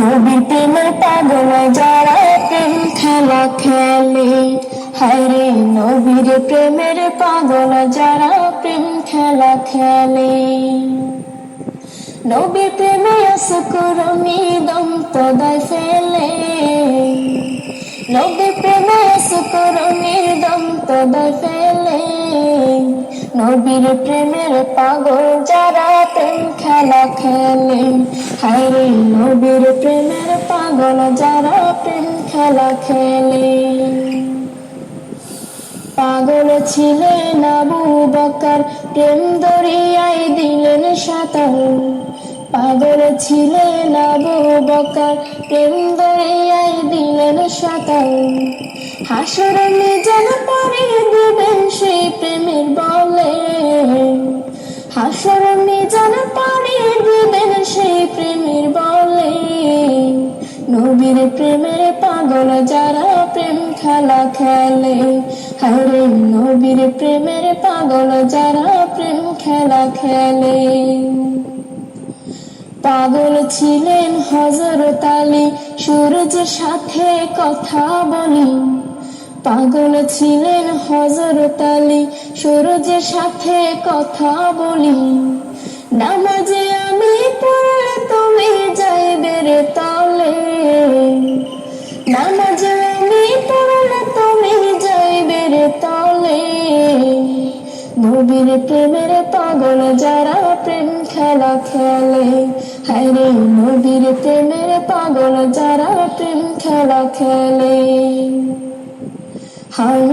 নবীর প্রেমের পাগল যারা প্রেম খেলা খেলে। হরে নবীর প্রেমের পাগল যারা প্রেম খেলা খেলে। নবীর প্রেমে আসকরণী দম তদায় ফেলে। নবীর প্রেমে আসকরণী দম তদায় ফেলে। নবীর প্রেমের পাগল যারা প্রেম খেলা খেলে। হায়রে নবীর প্রেমের পাগল যারা প্রেম খেলা খেলে। পাগল ছিলেন আবু বকর, প্রেম দরিয়ায় দিলেন সাঁতার। পাগল ছিলেন আবু বকর, প্রেম দরিয়ায় দিলেন সাঁতার। হাসর যেন পরে দিবেন সেই প্রেমের বলে। হাসর যেন প্রেমের পাগল যারা প্রেম খেলা খেলে। হরে নবীর প্রেমের পাগল যারা প্রেম খেলা খেলে। পাগল ছিলেন হজরত আলী সূরজের সাথে কথা বলি। পাগল ছিলেন হজরত আলী সূরজের সাথে কথা বলি। নবীর প্রেমের পাগল যারা প্রেম খেলা খেলে। হরে নবীর প্রেমের পাগল যারা প্রেম খেলা খেলে। হায়